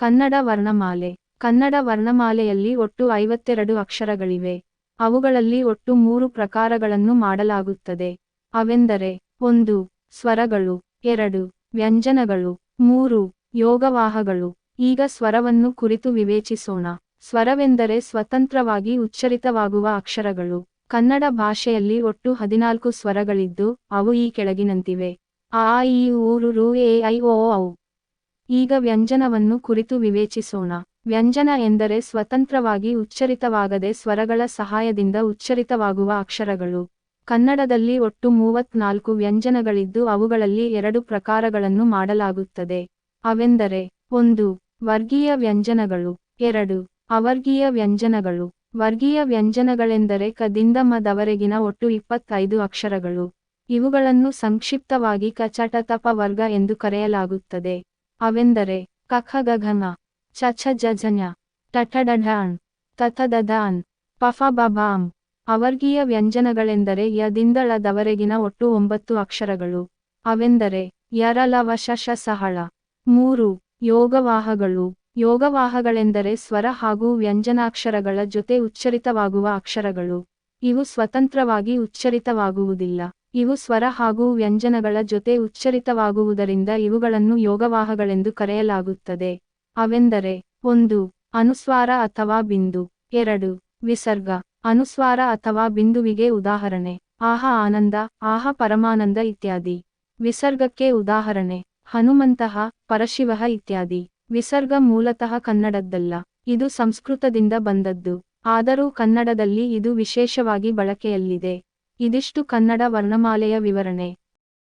ಕನ್ನಡ ವರ್ಣಮಾಲೆ. ಕನ್ನಡ ವರ್ಣಮಾಲೆಯಲ್ಲಿ ಒಟ್ಟು ಐವತ್ತೆರಡು ಅಕ್ಷರಗಳಿವೆ. ಅವುಗಳಲ್ಲಿ ಒಟ್ಟು ಮೂರು ಪ್ರಕಾರಗಳನ್ನು ಮಾಡಲಾಗುತ್ತದೆ. ಅವೆಂದರೆ, ಒಂದು, ಸ್ವರಗಳು, ಎರಡು, ವ್ಯಂಜನಗಳು, ಮೂರು, ಯೋಗವಾಹಗಳು. ಈಗ ಸ್ವರವನ್ನು ಕುರಿತು ವಿವೇಚಿಸೋಣ. ಸ್ವರವೆಂದರೆ ಸ್ವತಂತ್ರವಾಗಿ ಉಚ್ಚರಿತವಾಗುವ ಅಕ್ಷರಗಳು. ಕನ್ನಡ ಭಾಷೆಯಲ್ಲಿ ಒಟ್ಟು ಹದಿನಾಲ್ಕು ಸ್ವರಗಳಿದ್ದು, ಅವು ಈ ಕೆಳಗಿನಂತಿವೆ. ಆ ಈ ಊರು ರು, ಎ, ಐ, ಓ, ಔ. ಈಗ ವ್ಯಂಜನವನ್ನು ಕುರಿತು ವಿವೇಚಿಸೋಣ. ವ್ಯಂಜನ ಎಂದರೆ ಸ್ವತಂತ್ರವಾಗಿ ಉಚ್ಚರಿತವಾಗದೆ ಸ್ವರಗಳ ಸಹಾಯದಿಂದ ಉಚ್ಚರಿತವಾಗುವ ಅಕ್ಷರಗಳು. ಕನ್ನಡದಲ್ಲಿ ಒಟ್ಟು ಮೂವತ್ನಾಲ್ಕು ವ್ಯಂಜನಗಳಿದ್ದು ಅವುಗಳಲ್ಲಿ ಎರಡು ಪ್ರಕಾರಗಳನ್ನು ಮಾಡಲಾಗುತ್ತದೆ. ಅವೆಂದರೆ ಒಂದು, ವರ್ಗೀಯ ವ್ಯಂಜನಗಳು. ಎರಡು, ಅವರ್ಗೀಯ ವ್ಯಂಜನಗಳು. ವರ್ಗೀಯ ವ್ಯಂಜನಗಳೆಂದರೆ ಕದಿಂದ ಮದವರೆಗಿನ ಒಟ್ಟು ಇಪ್ಪತ್ತೈದು ಅಕ್ಷರಗಳು. ಇವುಗಳನ್ನು ಸಂಕ್ಷಿಪ್ತವಾಗಿ ಕಚಟತಪ ವರ್ಗ ಎಂದು ಕರೆಯಲಾಗುತ್ತದೆ. ಅವೆಂದರೆ ಕಖಗಘನ ಜಜನ್ಯ ಟಠಡಢಾಣ್ ಪಫ ಬಬಾಂ ಅವರ್ಗೀಯ ವ್ಯಂಜನಗಳೆಂದರೆ ಯದಿಂದಳದವರೆಗಿನ ಒಟ್ಟು ಒಂಬತ್ತು ಅಕ್ಷರಗಳು. ಅವೆಂದರೆ ಯರಲವಶಶ ಸಹಳ ಮೂರು, ಯೋಗವಾಹಗಳು. ಯೋಗವಾಹಗಳೆಂದರೆ ಸ್ವರ ಹಾಗೂ ವ್ಯಂಜನಾಕ್ಷರಗಳ ಜೊತೆ ಉಚ್ಚರಿತವಾಗುವ ಅಕ್ಷರಗಳು. ಇವು ಸ್ವತಂತ್ರವಾಗಿ ಉಚ್ಚರಿತವಾಗುವುದಿಲ್ಲ. ಇವು ಸ್ವರ ಹಾಗೂ ವ್ಯಂಜನಗಳ ಜೊತೆ ಉಚ್ಚರಿತವಾಗುವುದರಿಂದ ಇವುಗಳನ್ನು ಯೋಗವಾಹಗಳೆಂದು ಕರೆಯಲಾಗುತ್ತದೆ. ಅವೆಂದರೆ, ಒಂದು, ಅನುಸ್ವಾರ ಅಥವಾ ಬಿಂದು, ಎರಡು, ವಿಸರ್ಗ, ಅನುಸ್ವಾರ ಅಥವಾ ಬಿಂದುವಿಗೆ ಉದಾಹರಣೆ, ಆಹ ಆನಂದ, ಆಹ ಪರಮಾನಂದ ಇತ್ಯಾದಿ. ವಿಸರ್ಗಕ್ಕೆ ಉದಾಹರಣೆ, ಹನುಮಂತಹ ಪರಶಿವಃ ಇತ್ಯಾದಿ. ವಿಸರ್ಗ ಮೂಲತಃ ಕನ್ನಡದ್ದಲ್ಲ, ಇದು ಸಂಸ್ಕೃತದಿಂದ ಬಂದದ್ದು. ಆದರೂ ಕನ್ನಡದಲ್ಲಿ ಇದು ವಿಶೇಷವಾಗಿ ಬಳಕೆಯಲ್ಲಿದೆ. ಇದಿಷ್ಟು ಕನ್ನಡ ವರ್ಣಮಾಲೆಯ ವಿವರಣೆ.